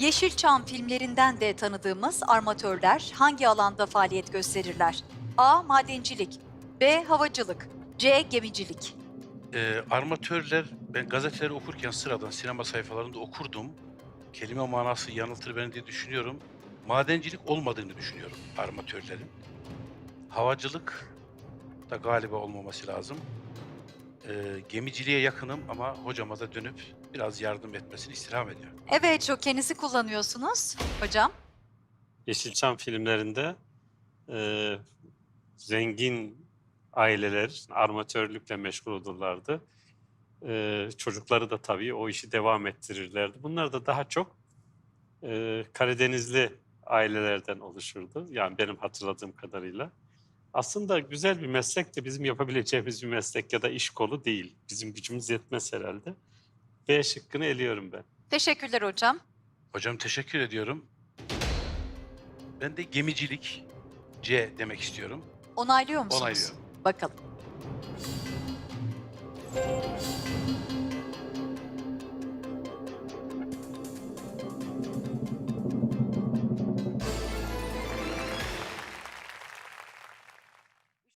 Yeşilçam filmlerinden de tanıdığımız armatörler hangi alanda faaliyet gösterirler? A. Madencilik B. Havacılık C. Gemicilik Ee, armatörler, ben gazeteleri okurken sıradan sinema sayfalarında okurdum. Kelime manası yanıltır beni diye düşünüyorum. Madencilik olmadığını düşünüyorum armatörlerin. Havacılık da galiba olmaması lazım. Ee, gemiciliğe yakınım ama hocama da dönüp biraz yardım etmesini istirham ediyorum. Evet, jokerinizi kullanıyorsunuz hocam. Yeşilçam filmlerinde e, zengin aileler armatörlükle meşgul olurlardı. E, çocukları da tabii o işi devam ettirirlerdi. Bunlar da daha çok e, Karadenizli ailelerden oluşurdu. Yani benim hatırladığım kadarıyla. Aslında güzel bir meslek de bizim yapabileceğimiz bir meslek ya da iş kolu değil. Bizim gücümüz yetmez herhalde. B şıkkını eliyorum ben. Teşekkürler hocam. Hocam teşekkür ediyorum. Ben de gemicilik C demek istiyorum. Onaylıyor musunuz? Onaylıyorum. Bakalım.